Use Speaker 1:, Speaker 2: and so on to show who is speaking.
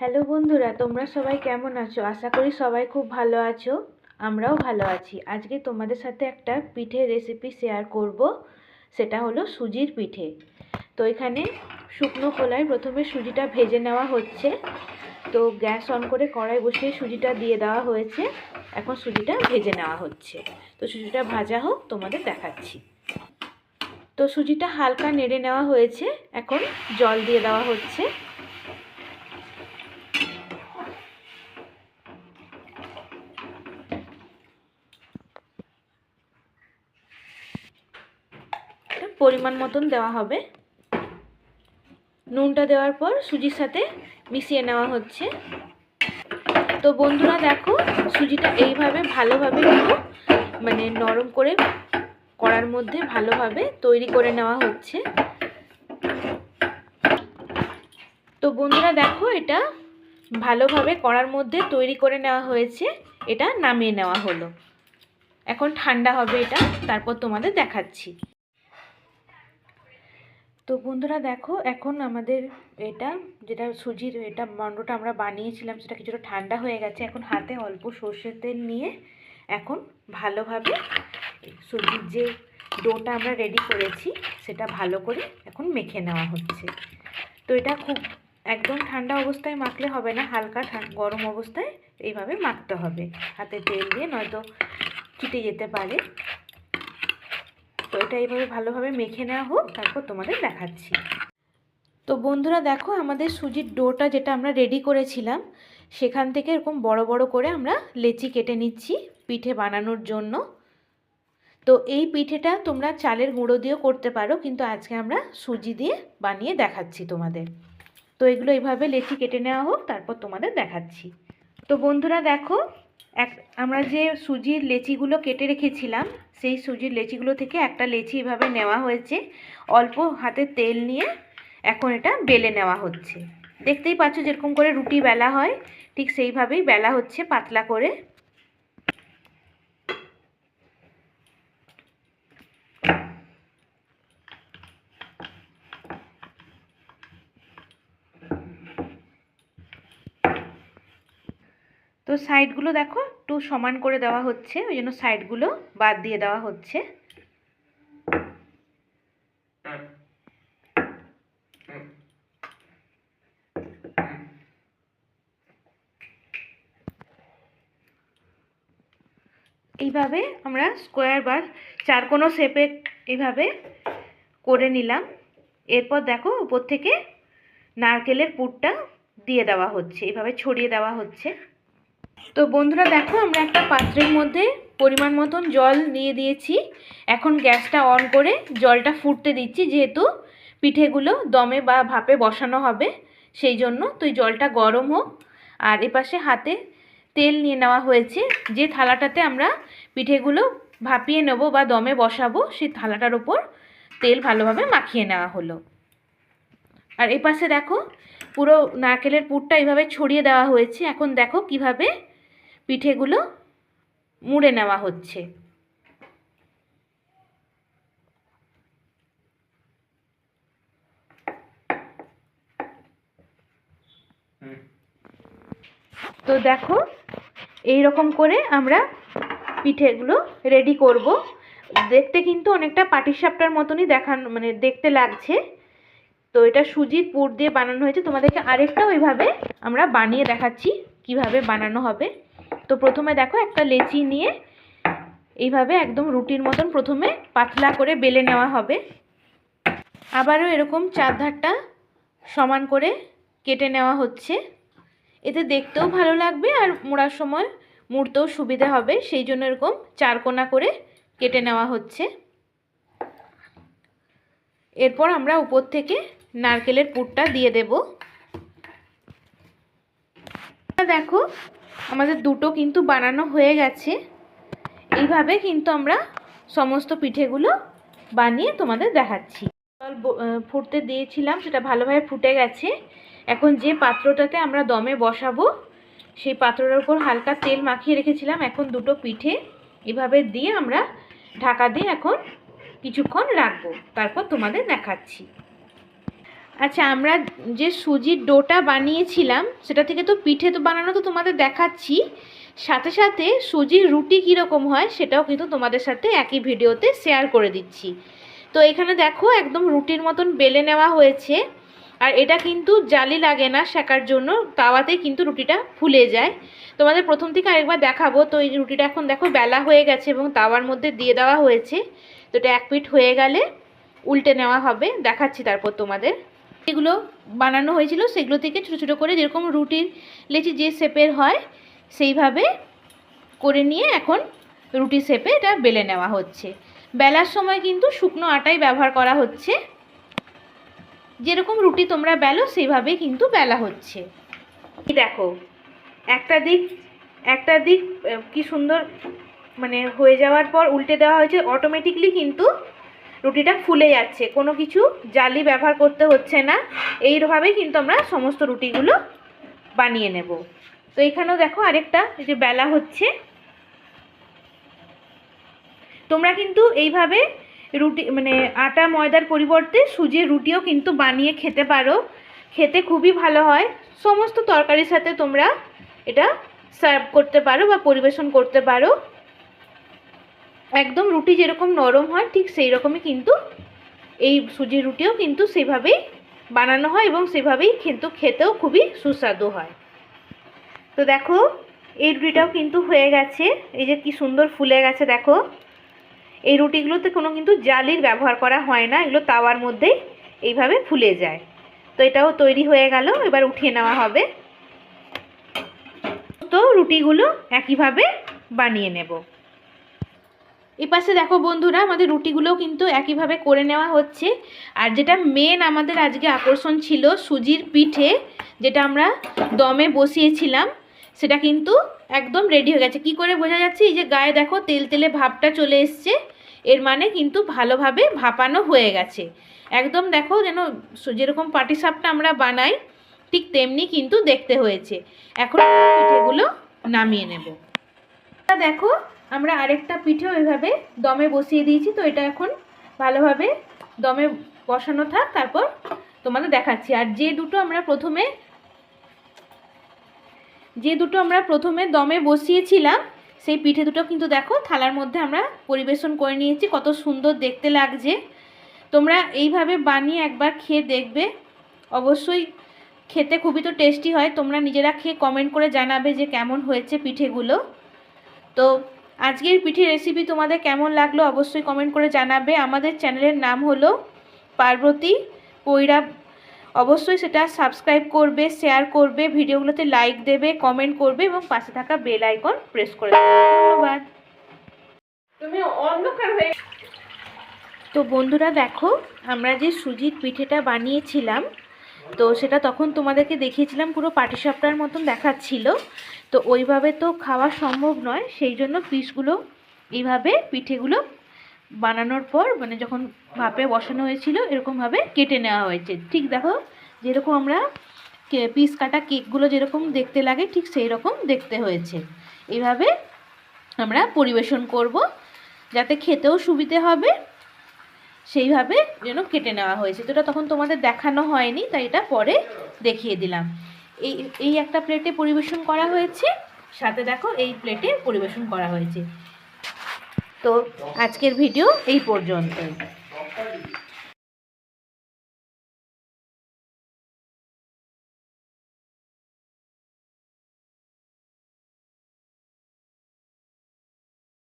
Speaker 1: Hello বন্ধুরা, তোমরা সবাই কেমন আছো? আশা করি সবাই খুব ভালো আছো। আমরাও ভালো আছি। আজকে তোমাদের সাথে একটা পিঠে রেসিপি শেয়ার করব। সেটা হলো সুজির পিঠে। তো এখানে শুকনো খোলায় প্রথমে সুজিটা ভেজে নেওয়া হচ্ছে। তো গ্যাস অন করে কড়াই বসিয়ে সুজিটা দিয়ে দেওয়া হয়েছে। এখন সুজিটা ভেজে নেওয়া হচ্ছে। তো সুজিটা ভাজা হোক, তোমাদের দেখাচ্ছি। তো সুজিটা হালকা নেড়ে নেওয়া হয়েছে। এখন জল দিয়ে দেওয়া হচ্ছে। পরিমাণ মতন দেওয়া হবে। নুনটা দেওয়ার পর সুজির সাথে মিশিয়ে নেওয়া হচ্ছে। তো বন্ধুরা দেখো, সুজিটা এইভাবে ভালোভাবে একটু মানে নরম করে কড়ার মধ্যে ভালোভাবে তৈরি করে নেওয়া হচ্ছে। তো বন্ধুরা দেখো, এটা ভালোভাবে কড়ার মধ্যে তৈরি করে নেওয়া হয়েছে। এটা নামিয়ে নেওয়া হলো। এখন ঠান্ডা হবে এটা, তারপর তোমাদের দেখাচ্ছি। তো বন্ধুরা দেখো, এখন আমাদের এটা, যেটা সুজির এটা মণ্ডটা আমরা বানিয়েছিলাম, সেটা কিছুটা ঠান্ডা হয়ে গেছে। এখন হাতে অল্প সর্ষের তেল নিয়ে এখন ভালোভাবে সুজির যে ডোটা আমরা রেডি করেছি, সেটা ভালো করে এখন মেখে নেওয়া হচ্ছে। তো এটা খুব একদম ঠান্ডা অবস্থায় মাখলে হবে না, হালকা গরম অবস্থায় এইভাবে মাখতে হবে। হাতে তেল দিয়ে নয়তো চিটে যেতে পারে। তো এটা এইভাবে ভালোভাবে মেখে নেওয়া হোক, তারপর তোমাদের দেখাচ্ছি। তো বন্ধুরা দেখো, আমাদের সুজির ডোটা যেটা আমরা রেডি করেছিলাম, সেখান থেকে এরকম বড় বড় করে আমরা লেচি কেটে নিচ্ছি পিঠে বানানোর জন্য। তো এই পিঠেটা তোমরা চালের গুঁড়ো দিয়েও করতে পারো, কিন্তু আজকে আমরা সুজি দিয়ে বানিয়ে দেখাচ্ছি তোমাদের। তো এগুলো এইভাবে লেচি কেটে নেওয়া হোক, তারপর তোমাদের দেখাচ্ছি। তো বন্ধুরা দেখো এক, আমরা যে সুজির লেচিগুলো কেটে রেখেছিলাম, সেই সুজির লেচিগুলো থেকে একটা লেচি এভাবে নেওয়া হয়েছে। অল্প হাতে তেল নিয়ে এখন এটা বেলে নেওয়া হচ্ছে। দেখতেই পাচ্ছ যেরকম করে রুটি বেলা হয়, ঠিক সেইভাবেই বেলা হচ্ছে পাতলা করে। তো সাইডগুলো দেখো, একটু সমান করে দেওয়া হচ্ছে, ওই জন্য সাইডগুলো বাদ দিয়ে দেওয়া হচ্ছে। এইভাবে আমরা স্কোয়ার বা চারকোনো শেপে এইভাবে করে নিলাম। এরপর দেখো, উপর থেকে নারকেলের পুরটা দিয়ে দেওয়া হচ্ছে, এইভাবে ছড়িয়ে দেওয়া হচ্ছে। তো বন্ধুরা দেখো, আমরা একটা পাত্রের মধ্যে পরিমাণ মতন জল নিয়ে দিয়েছি। এখন গ্যাসটা অন করে জলটা ফুটতে দিচ্ছি, যেহেতু পিঠেগুলো দমে বা ভাপে বসানো হবে, সেই জন্য। তো জলটা গরম হোক। আর এপাশে হাতে তেল নিয়ে নেওয়া হয়েছে। যে থালাটাতে আমরা পিঠেগুলো ভাপিয়ে নেব বা দমে বসাবো, সেই থালাটার ওপর তেল ভালোভাবে মাখিয়ে নেওয়া হলো। আর এপাশে দেখো, পুরো নারকেলের পুরটা এইভাবে ছড়িয়ে দেওয়া হয়েছে। এখন দেখো কীভাবে পিঠেগুলো মুড়ে নেওয়া হচ্ছে। তো দেখো এই রকম করে আমরা পিঠেগুলো রেডি করব। দেখতে কিন্তু অনেকটা পাটিসাপটার মতনই দেখান মানে দেখতে লাগছে। তো এটা সুজির পুর দিয়ে বানানো হয়েছে। তোমাদেরকে আরেকটাও ওইভাবে আমরা বানিয়ে দেখাচ্ছি, কীভাবে বানানো হবে। তো প্রথমে দেখো একটা লেচি নিয়ে এইভাবে একদম রুটির মতন প্রথমে পাতলা করে বেলে নেওয়া হবে। আবারও এরকম চারধারটা সমান করে কেটে নেওয়া হচ্ছে। এতে দেখতেও ভালো লাগবে আর মোড়ার সময় মুড়তেও সুবিধা হবে। সেই জন্য এরকম চারকোনা করে কেটে নেওয়া হচ্ছে। এরপর আমরা উপর থেকে নারকেলের পুরটা দিয়ে দেব। দেখো আমাদের দুটো কিন্তু বানানো হয়ে গেছে। এইভাবে কিন্তু আমরা সমস্ত পিঠেগুলো বানিয়ে তোমাদের দেখাচ্ছি। জল ফুটতে দিয়েছিলাম, সেটা ভালোভাবে ফুটে গেছে। এখন যে পাত্রটাতে আমরা দমে বসাবো, সেই পাত্রটার উপর হালকা তেল মাখিয়ে রেখেছিলাম এখন দুটো পিঠে। এভাবে দিয়ে আমরা ঢাকা দিয়ে এখন কিছুক্ষণ রাখব। তারপর তোমাদের দেখাচ্ছি। আচ্ছা আমরা যে সুজির ডোটা বানিয়েছিলাম, সেটা থেকে তো পিঠে তো বানানো তো তোমাদের দেখাচ্ছি। সাথে সাথে সুজির রুটি কীরকম হয়, সেটাও কিন্তু তোমাদের সাথে একই ভিডিওতে শেয়ার করে দিচ্ছি। তো এখানে দেখো, একদম রুটির মতন বেলে নেওয়া হয়েছে। আর এটা কিন্তু জালি লাগে না শেখার জন্য, তাওয়াতে কিন্তু রুটিটা ফুলে যায়। তোমাদের প্রথম থেকে আরেকবার দেখাবো। তো এই রুটিটা এখন দেখো বেলা হয়ে গেছে এবং তাওয়ার মধ্যে দিয়ে দেওয়া হয়েছে। তো এটা এক পিঠ হয়ে গেলে উল্টে নেওয়া হবে, দেখাচ্ছি তারপর তোমাদের। যেগুলো বানানো হয়েছিল, সেগুলো থেকে ছোটো ছোটো করে যেরকম রুটির লেচি যে শেপের হয়, সেইভাবে করে নিয়ে এখন রুটি শেপে এটা বেলে নেওয়া হচ্ছে। বেলার সময় কিন্তু শুকনো আটাই ব্যবহার করা হচ্ছে। যেরকম রুটি তোমরা বেলো সেইভাবেই কিন্তু বেলা হচ্ছে। দেখো, একটা দিক একটা দিক কি সুন্দর মানে হয়ে যাওয়ার পর উল্টে দেওয়া হয়েছে অটোমেটিকলি কিন্তু রুটিটা ফুলে যাচ্ছে। কোনো কিছু জালি ব্যবহার করতে হচ্ছে না। এইভাবেই কিন্তু আমরা সমস্ত রুটিগুলো বানিয়ে নেব। তো এখানেও দেখো আরেকটা যে বেলা হচ্ছে। তোমরা কিন্তু এইভাবে রুটি মানে আটা, ময়দার পরিবর্তে সুজির রুটিও কিন্তু বানিয়ে খেতে পারো। খেতে খুবই ভালো হয়। সমস্ত তরকারির সাথে তোমরা এটা সার্ভ করতে পারো বা পরিবেশন করতে পারো। একদম রুটি যেরকম নরম হয়, ঠিক সেই রকমই কিন্তু এই সুজির রুটিও কিন্তু সেভাবেই বানানো হয় এবং সেভাবেই কিন্তু খেতেও খুবই সুস্বাদু হয়। তো দেখো, এই রুটিটাও কিন্তু হয়ে গেছে। এই যে কি সুন্দর ফুলে গেছে, দেখো। এই রুটিগুলোতে কোনো কিন্তু জালির ব্যবহার করা হয় না, এগুলো তাওয়ার মধ্যেই এইভাবে ফুলে যায়। তো এটাও তৈরি হয়ে গেল, এবার উঠিয়ে নেওয়া হবে। তো রুটিগুলো একইভাবে বানিয়ে নেব। এই পাশে দেখো বন্ধুরা, আমাদের রুটিগুলোও কিন্তু একইভাবে করে নেওয়া হচ্ছে। আর যেটা মেন আমাদের আজকে আকর্ষণ ছিল সুজির পিঠে, যেটা আমরা দমে বসিয়েছিলাম, সেটা কিন্তু একদম রেডি হয়ে গেছে। কি করে বোঝা যাচ্ছে? এই যে গায়ে দেখো তেল তেলে ভাবটা চলে এসছে, এর মানে কিন্তু ভালোভাবে ভাপানো হয়ে গেছে। একদম দেখো যেন যেরকম পাটিসাপটা আমরা বানাই, ঠিক তেমনি কিন্তু দেখতে হয়েছে। এখন পিঠেগুলো নামিয়ে নেব। দেখো আমরা আরেকটা পিঠেও এভাবে দমে বসিয়ে দিয়েছি, তো এটা এখন ভালোভাবে দমে বসানো থাক, তারপর তোমাদের দেখাচ্ছি। আর যে দুটো আমরা প্রথমে, যে দুটো আমরা প্রথমে দমে বসিয়েছিলাম, সেই পিঠে দুটো কিন্তু দেখো থালার মধ্যে আমরা পরিবেশন করে নিয়েছি, কত সুন্দর দেখতে লাগছে। তোমরা এইভাবে বানিয়ে একবার খেয়ে দেখবে। অবশ্যই খেতে খুবই তো টেস্টি হয়, তোমরা নিজেরা খেয়ে কমেন্ট করে জানাবে যে কেমন হয়েছে পিঠেগুলো। তো আজকের পিঠে রেসিপি তোমাদের কেমন লাগল অবশ্যই কমেন্ট করে জানাবে। আমাদের চ্যানেলের নাম হলো পার্বতী পৈরা অবশ্যই সেটা সাবস্ক্রাইব করবে শেয়ার করবে ভিডিওগুলোতে লাইক দেবে কমেন্ট করবে এবং পাশে থাকা বেল আইকন প্রেস করে দেবে। ধন্যবাদ।
Speaker 2: তুমি অন্ধকার হয়ে
Speaker 1: তো বন্ধুরা দেখো আমরা যে সুজির পিঠেটা বানিয়েছিলাম তো সেটা তখন তোমাদেরকে দেখিয়েছিলাম, পুরো পাটিসাপটার মতন দেখাচ্ছিল। তো ওইভাবে তো খাওয়া সম্ভব নয়, সেই জন্য পিসগুলো এইভাবে পিঠেগুলো বানানোর পর মানে যখন ভাপে বসানো হয়েছিল, এরকমভাবে কেটে নেওয়া হয়েছে। ঠিক দেখো, যেরকম আমরা পিস কাটা কেকগুলো যেরকম দেখতে লাগে, ঠিক সেই রকম দেখতে হয়েছে। এইভাবে আমরা পরিবেশন করব, যাতে খেতেও সুবিধে হবে। সেইভাবে যেন কেটে নেওয়া হয়েছে। তো এটা তখন তোমাদের দেখানো হয়নি, তাই এটা পরে দেখিয়ে দিলাম। এই এই একটা প্লেটে পরিবেশন করা হয়েছে। সাথে দেখো এই প্লেটে পরিবেশন করা হয়েছে। তো আজকের ভিডিও এই পর্যন্তই।